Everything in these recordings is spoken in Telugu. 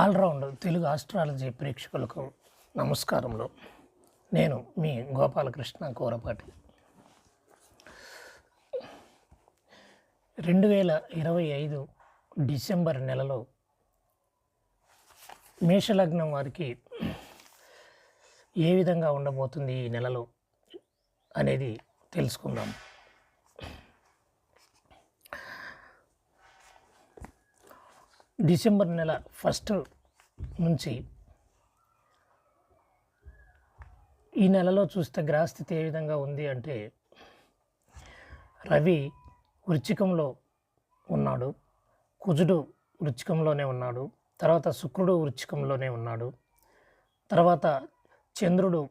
ఆల్రౌండ్ తెలుగు ఆస్ట్రాలజీ ప్రేక్షకులకు నమస్కారములు. నేను మీ గోపాలకృష్ణ కూరపాటి. రెండు వేల ఇరవై ఐదు డిసెంబర్ నెలలో మేషలగ్నం వారికి ఏ విధంగా ఉండబోతుంది ఈ నెలలో అనేది తెలుసుకుందాం. డిసెంబర్ నెల ఫస్ట్ నుంచి ఈ నెలలో చూస్తే గ్రహస్థితి ఏ విధంగా ఉంది అంటే రవి వృచ్చికంలో ఉన్నాడు కుజుడు వృచ్చికంలోనే ఉన్నాడు తర్వాత శుక్రుడు వృచ్చికంలోనే ఉన్నాడు తర్వాత చంద్రుడు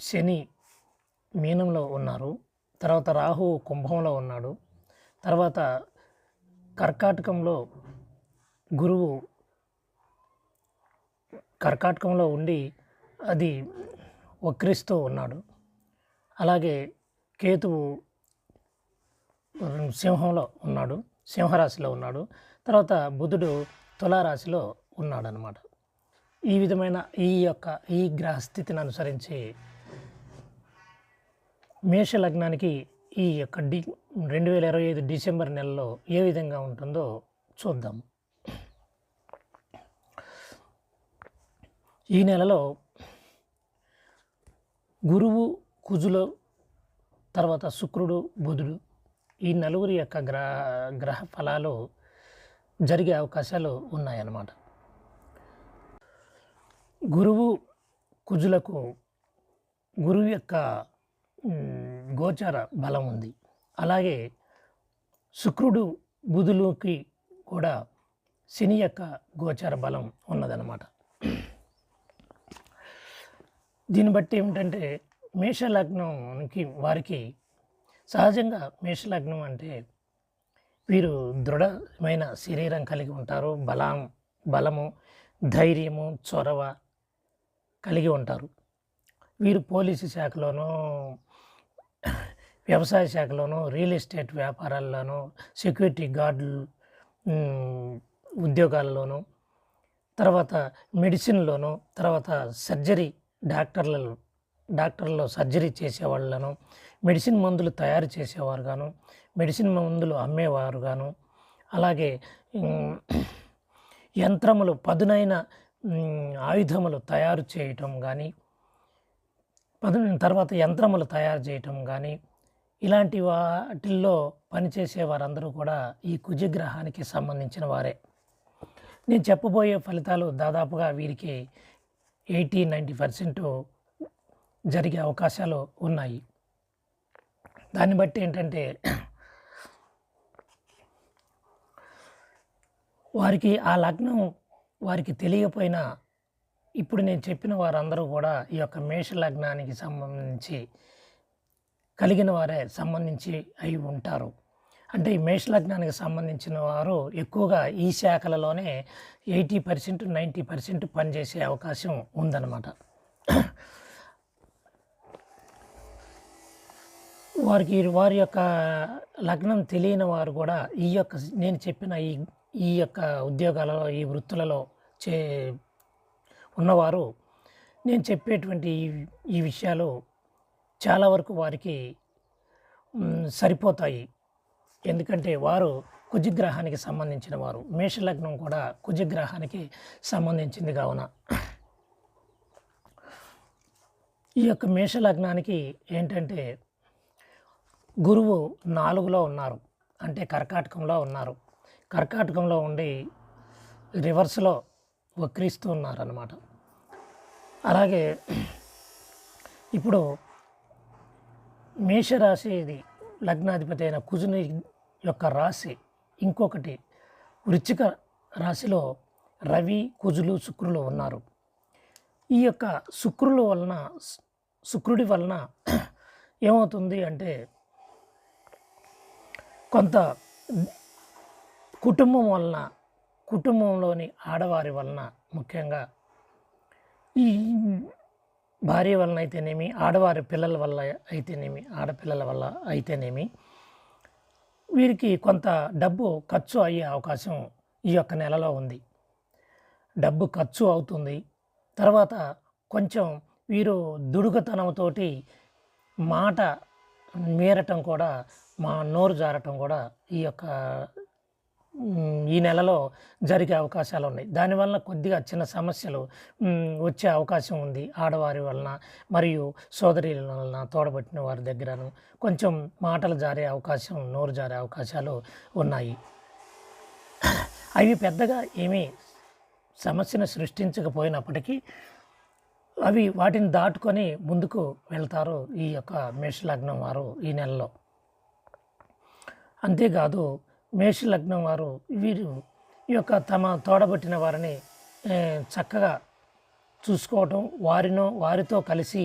శని మీనంలో ఉన్నారు తర్వాత రాహు కుంభంలో ఉన్నాడు తర్వాత కర్కాటకంలో గురువు కర్కాటకంలో ఉండి అది వక్రిస్తూ ఉన్నాడు. అలాగే కేతువు సింహంలో ఉన్నాడు సింహరాశిలో ఉన్నాడు. తర్వాత బుధుడు తులారాశిలో ఉన్నాడనమాట ఈ విధమైన ఈ యొక్క ఈ గ్రహస్థితిని అనుసరించి మేష లగ్నానికి ఈ యొక్క డి రెండు వేల ఇరవై ఐదు డిసెంబర్ నెలలో ఏ విధంగా ఉంటుందో చూద్దాం. ఈ నెలలో గురువు కుజులు తర్వాత శుక్రుడు బుధుడు ఈ నలుగురి యొక్క గ్రహ గ్రహ ఫలాలు జరిగే అవకాశాలు ఉన్నాయన్నమాట. గురువు కుజులకు గురువు యొక్క గోచార బలం ఉంది. అలాగే శుక్రుడు బుధులకి కూడా శని యొక్క గోచార బలం ఉన్నదన్నమాట. దీన్ని బట్టి ఏమిటంటే మేషలగ్నంకి వారికి సహజంగా మేషలగ్నం అంటే వీరు దృఢమైన శరీరం కలిగి ఉంటారు బలం బలము ధైర్యము చొరవ కలిగి ఉంటారు. వీరు పోలీసు శాఖలోనూ వ్యవసాయ శాఖలోనూ రియల్ ఎస్టేట్ వ్యాపారాల్లోనూ సెక్యూరిటీ గార్డులు ఉద్యోగాల్లోనూ తర్వాత మెడిసిన్లోను తర్వాత సర్జరీ డాక్టర్లలో డాక్టర్లో సర్జరీ చేసేవాళ్ళను మెడిసిన్ మందులు తయారు చేసేవారు గాను మెడిసిన్ మందులు అమ్మేవారు గాను అలాగే యంత్రములు పదునైన ఆయుధములు తయారు చేయటం కానీ పదు తర్వాత యంత్రములు తయారు చేయటం కానీ ఇలాంటి వాటిల్లో పనిచేసే వారందరూ కూడా ఈ కుజగ్రహానికి సంబంధించిన వారే. నేను చెప్పబోయే ఫలితాలు దాదాపుగా వీరికి ఎయిటీ నైంటీ పర్సెంట్ జరిగే అవకాశాలు ఉన్నాయి. దాన్ని బట్టి ఏంటంటే వారికి ఆ లగ్నం వారికి తెలియకపోయినా ఇప్పుడు నేను చెప్పిన వారందరూ కూడా ఈ యొక్క మేష లగ్నానికి సంబంధించి కలిగిన వారే సంబంధించి అయి ఉంటారు. అంటే ఈ మేష లగ్నానికి సంబంధించిన వారు ఎక్కువగా ఈ శాఖలలోనే ఎయిటీ పర్సెంట్ నైంటీ పర్సెంట్ పనిచేసే అవకాశం ఉందన్నమాట. వారికి వారి యొక్క లగ్నం తెలియని వారు కూడా ఈ యొక్క నేను చెప్పిన ఈ ఈ యొక్క ఉద్యోగాలలో ఈ వృత్తులలో చే ఉన్నవారు నేను చెప్పేటువంటి ఈ ఈ విషయాలు చాలా వరకు వారికి సరిపోతాయి. ఎందుకంటే వారు కుజగ్రహానికి సంబంధించిన వారు. మేషలగ్నం కూడా కుజగ్రహానికి సంబంధించింది కావున. ఈ యొక్క మేషలగ్నానికి ఏంటంటే గురువు నాలుగులో ఉన్నారు. అంటే కర్కాటకంలో ఉన్నారు. కర్కాటకంలో ఉండి రివర్స్లో వక్రీస్తూ ఉన్నారన్నమాట. అలాగే ఇప్పుడు మేషరాశి ఇది. లగ్నాధిపతి అయిన కుజుని యొక్క రాశి ఇంకొకటి. వృచ్చిక రాశిలో రవి కుజులు శుక్రులు ఉన్నారు. ఈ యొక్క శుక్రుల వలన శుక్రుడి వలన ఏమవుతుంది అంటే కొంత కుటుంబం వలన కుటుంబంలోని ఆడవారి వలన ముఖ్యంగా ఈ భార్య వలన అయితేనేమి ఆడవారి పిల్లల వల్ల అయితేనేమి ఆడపిల్లల వల్ల అయితేనేమి వీరికి కొంత డబ్బు ఖర్చు అయ్యే అవకాశం ఈ యొక్క నెలలో ఉంది. డబ్బు ఖర్చు అవుతుంది. తర్వాత కొంచెం వీరు దుడుకుతనంతోటి మాట మీరటం కూడా మా నోరు జారటం కూడా ఈ యొక్క ఈ నెలలో జరిగే అవకాశాలు ఉన్నాయి. దానివల్ల కొద్దిగా చిన్న సమస్యలు వచ్చే అవకాశం ఉంది ఆడవారి వలన మరియు సోదరి వలన తోడబట్టిన వారి దగ్గరను. కొంచెం మాటలు జారే అవకాశం నోరు జారే అవకాశాలు ఉన్నాయి. అవి పెద్దగా ఏమీ సమస్యను సృష్టించకపోయినప్పటికీ అవి వాటిని దాటుకొని ముందుకు వెళ్తారు ఈ యొక్క మేషలగ్నం వారు ఈ నెలలో. అంతేకాదు మేషలగ్నం వారు వీరు ఈ యొక్క తమ తోడబట్టిన వారిని చక్కగా చూసుకోవటం వారినో వారితో కలిసి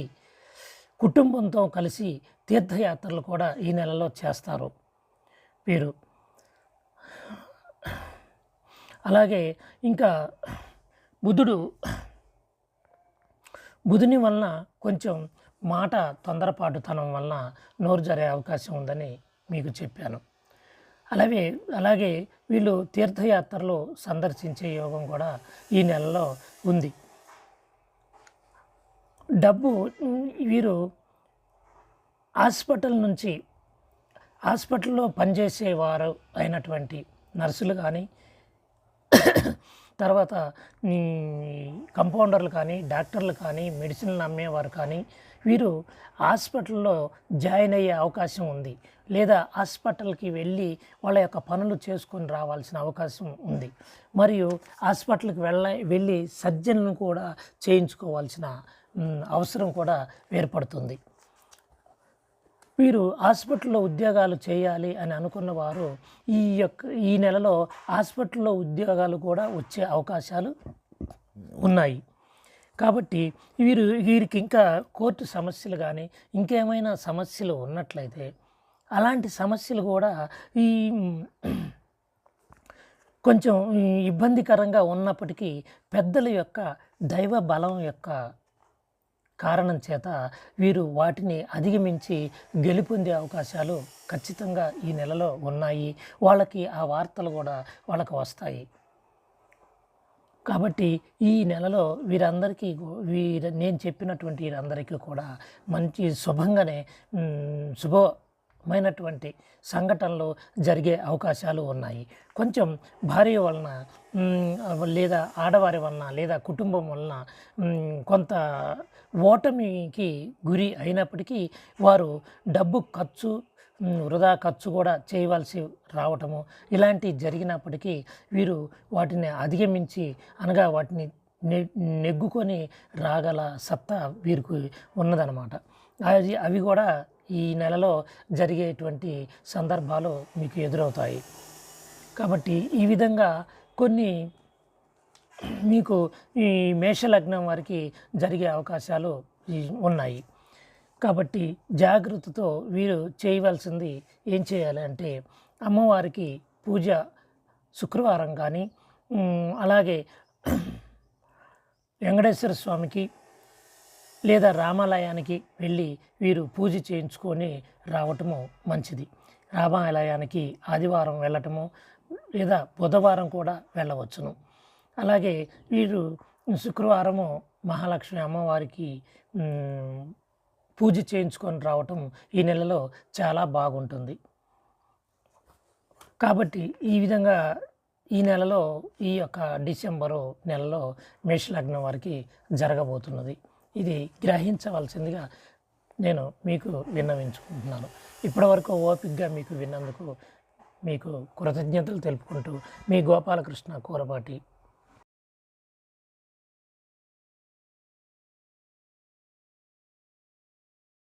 కుటుంబంతో కలిసి తీర్థయాత్రలు కూడా ఈ నెలలో చేస్తారు. వీరు. అలాగే ఇంకా బుధుడు బుధుని వలన కొంచెం మాట తొందరపాటుతనం వలన నోరు జరే అవకాశం ఉందని మీకు చెప్పాను. అలాగే అలాగే వీళ్ళు తీర్థయాత్రలు సందర్శించే యోగం కూడా ఈ నెలలో ఉంది. డబ్బు వీరు హాస్పిటల్ నుంచి హాస్పిటల్లో పనిచేసేవారు అయినటువంటి నర్సులు కానీ తర్వాత కంపౌండర్లు కానీ డాక్టర్లు కానీ మెడిసిన్లు అమ్మేవారు కానీ వీరు హాస్పిటల్లో జాయిన్ అయ్యే అవకాశం ఉంది. లేదా హాస్పిటల్కి వెళ్ళి వాళ్ళ యొక్క పనులు చేసుకొని రావాల్సిన అవకాశం ఉంది. మరియు హాస్పిటల్కి వెళ్ళ వెళ్ళి సర్జన్లను కూడా చేయించుకోవాల్సిన అవసరం కూడా ఏర్పడుతుంది. వీరు హాస్పిటల్లో ఉద్యోగాలు చేయాలి అని అనుకున్న వారు ఈ యొక్క ఈ నెలలో హాస్పిటల్లో ఉద్యోగాలు కూడా వచ్చే అవకాశాలు ఉన్నాయి. కాబట్టి వీరు వీరికి ఇంకా కోర్టు సమస్యలు కానీ ఇంకేమైనా సమస్యలు ఉన్నట్లయితే అలాంటి సమస్యలు కూడా ఈ కొంచెం ఇబ్బందికరంగా ఉన్నప్పటికీ పెద్దల యొక్క దైవ బలం యొక్క కారణం చేత వీరు వాటిని అధిగమించి గెలుపొందే అవకాశాలు ఖచ్చితంగా ఈ నెలలో ఉన్నాయి. వాళ్ళకి ఆ వార్తలు కూడా వాళ్ళకి వస్తాయి. కాబట్టి ఈ నెలలో వీరందరికీ వీర నేను చెప్పినటువంటి వీరందరికీ కూడా మంచి శుభంగానే శుభ మైనటువంటి సంఘటనలు జరిగే అవకాశాలు ఉన్నాయి. కొంచెం భార్య వలన లేదా ఆడవారి వలన లేదా కుటుంబం వలన కొంత ఓటమికి గురి అయినప్పటికీ వారు డబ్బు ఖర్చు వృధా ఖర్చు కూడా చేయవలసి రావటము ఇలాంటి జరిగినప్పటికీ వీరు వాటిని అధిగమించి అనగా వాటిని నె నెగ్గుకొని రాగల సత్తా వీరికి ఉన్నదనమాట. అది అవి కూడా ఈ నెలలో జరిగేటువంటి సందర్భాలు మీకు ఎదురవుతాయి. కాబట్టి ఈ విధంగా కొన్ని మీకు ఈ మేషలగ్నం వారికి జరిగే అవకాశాలు ఉన్నాయి. కాబట్టి జాగ్రత్తతో వీరు చేయవలసింది ఏం చేయాలి అంటే అమ్మవారికి పూజ శుక్రవారం కానీ అలాగే వెంకటేశ్వర స్వామికి లేదా రామాలయానికి వెళ్ళి వీరు పూజ చేయించుకొని రావటము మంచిది. రామాలయానికి ఆదివారం వెళ్ళటము లేదా బుధవారం కూడా వెళ్ళవచ్చును. అలాగే వీరు శుక్రవారము మహాలక్ష్మి అమ్మవారికి పూజ చేయించుకొని రావటం ఈ నెలలో చాలా బాగుంటుంది. కాబట్టి ఈ విధంగా ఈ నెలలో ఈ యొక్క డిసెంబరు నెలలో మేషలగ్నం వారికి జరగబోతున్నది. ఇది గ్రహించవలసిందిగా నేను మీకు విన్నవించుకుంటున్నాను. ఇప్పటివరకు ఓపికగా మీకు విన్నందుకు మీకు కృతజ్ఞతలు తెలుపుకుంటూ మీ గోపాలకృష్ణ కూరపాటి